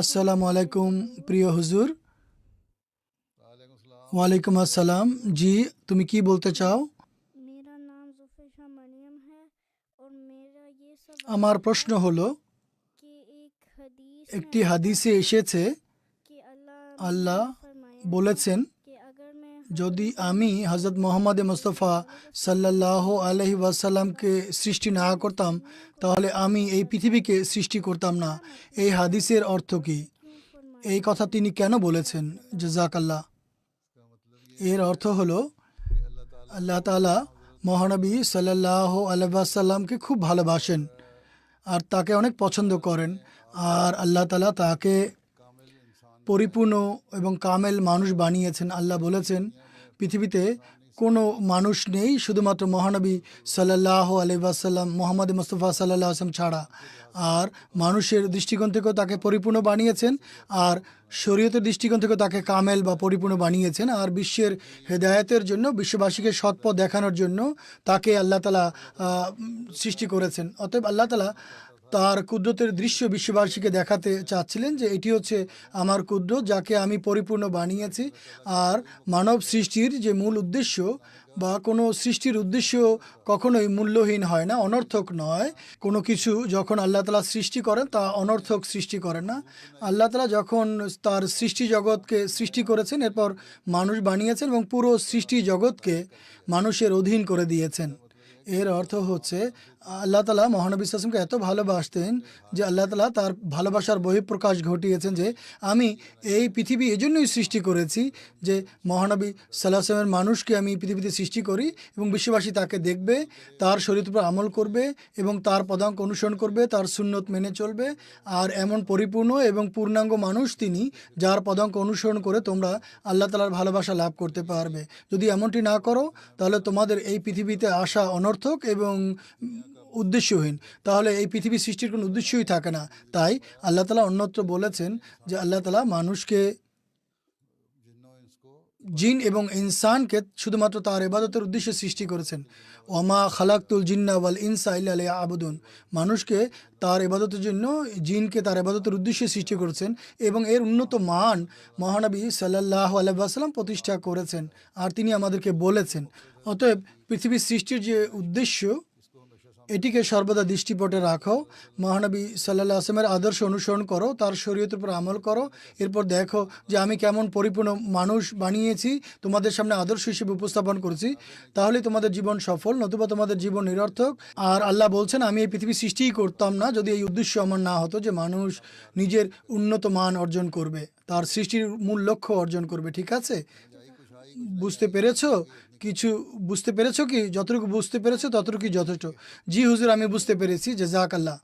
আসসালামু আলাইকুম প্রিয় হুজুর। ওয়ালাইকুম আসসালাম। জি তুমি কি বলতে চাও? আমার প্রশ্ন হলো একটি হাদিসে এসেছে আল্লাহ বলেছেন যদি আমি হজরত মোহাম্মদ মুস্তফা সাল্লাহ আলহি ওয়াসাল্লামকে সৃষ্টি না করতাম, তাহলে আমি এই পৃথিবীকে সৃষ্টি করতাম না। এই হাদিসের অর্থ কি? এই কথা তিনি কেন বলেছেন? জাকাল্লাহ এর অর্থ হলো, আল্লাহ তালা মহানবী সাল্লাহ আলহাসাল্লামকে খুব ভালোবাসেন আর তাকে অনেক পছন্দ করেন আর আল্লাহ তালা তাকে পরিপূর্ণ এবং কামেল মানুষ বানিয়েছেন, আল্লাহ বলেছেন, পৃথিবীতে কোনো মানুষ নেই শুধুমাত্র মহানবী সাল্লাহ আলহাসাল্লাম মোহাম্মদ মুস্তফা সাল্লাহ আসলাম ছাড়া। আর মানুষের দৃষ্টিকোণ থেকেও তাকে পরিপূর্ণ বানিয়েছেন, আর শরীয়তের দৃষ্টিকোণ থেকেও তাকে কামেল বা পরিপূর্ণ বানিয়েছেন, আর বিশ্বের হেদায়তের জন্য, বিশ্ববাসীকে সৎপথ দেখানোর জন্য তাকে আল্লাহ তালা সৃষ্টি করেছেন। অতএব আল্লাহ তালা তার কুদরতের দৃশ্য বিশ্ববাসীকে দেখাতে চাচ্ছিলেন যে এটি হচ্ছে আমার কুদরত যাকে আমি পরিপূর্ণ বানিয়েছি। আর মানব সৃষ্টির যে মূল উদ্দেশ্য বা কোনো সৃষ্টির উদ্দেশ্য কখনোই মূল্যহীন হয় না, অনর্থক নয়। কোনো কিছু যখন আল্লাহ তালা সৃষ্টি করেন, তা অনর্থক সৃষ্টি করেন না। আল্লাহ তালা যখন তার সৃষ্টি জগৎকে সৃষ্টি করেছেন, এরপর মানুষ বানিয়েছেন এবং পুরো সৃষ্টি জগৎকে মানুষের অধীন করে দিয়েছেন। এর অর্থ হচ্ছে, আল্লাহ তালা মহানবী আসলামকে এত ভালোবাসতেন যে আল্লাহ তালা তার ভালোবাসার বহিঃপ্রকাশ ঘটিয়েছেন যে, আমি এই পৃথিবী এজন্যই সৃষ্টি করেছি যে মহানবী সাল্লাহ মানুষকে আমি পৃথিবীতে সৃষ্টি করি এবং বিশ্ববাসী তাকে দেখবে, তার শরীর উপর আমল করবে এবং তার পদাঙ্ক অনুসরণ করবে, তার সুন্নত মেনে চলবে। আর এমন পরিপূর্ণ এবং পূর্ণাঙ্গ মানুষ তিনি, যার পদাঙ্ক অনুসরণ করে তোমরা আল্লাহ তালার ভালোবাসা লাভ করতে পারবে। যদি এমনটি না করো, তাহলে তোমাদের এই পৃথিবীতে আসা অনর্থক এবং উদ্দেশ্যহীন। তাহলে এই পৃথিবী সৃষ্টির কোনো উদ্দেশ্যই থাকে না। তাই আল্লাহ তালা অন্যত্র বলেছেন যে আল্লাহ তালা মানুষকে জিন এবং ইনসানকে শুধুমাত্র তার এবাদতের উদ্দেশ্যে সৃষ্টি করেছেন। ওমা খালাকুল জিন্না ওয়াল ইনসা ইল্লা আবুদুন মানুষকে তার এবাদতের জন্য, জিনকে তার এবাদতের উদ্দেশ্যে সৃষ্টি করেছেন এবং এর উন্নত মান মহানবী সাল্লাহ আলাইসাল্লাম প্রতিষ্ঠা করেছেন। আর তিনি আমাদেরকে বলেছেন। অতএব পৃথিবীর সৃষ্টির যে উদ্দেশ্য এটিকে সর্বদা দৃষ্টিপটে রাখো। মহানবী সাল্লাহ আসলামের আদর্শ অনুসরণ করো, তার শরীয়তের উপর আমল করো। এরপর দেখো যে আমি কেমন পরিপূর্ণ মানুষ বানিয়েছি, তোমাদের সামনে আদর্শ হিসেবে উপস্থাপন করছি। তাহলে তোমাদের জীবন সফল, নতুবা তোমাদের জীবন নিরর্থক। আর আল্লাহ বলছেন, আমি এই পৃথিবী সৃষ্টিই করতাম না যদি এই উদ্দেশ্য আমার না হতো যে মানুষ নিজের উন্নত মান অর্জন করবে, তার সৃষ্টির মূল লক্ষ্য অর্জন করবে, ঠিক আছে? বুঝতে পেরেছ? কিছু বুঝতে পেরেছ কি? যতটুকু বুঝতে পেরেছ ততটুকুই যথেষ্ট। জি হুজুর, আমি বুঝতে পেরেছি। যে জাক আল্লাহ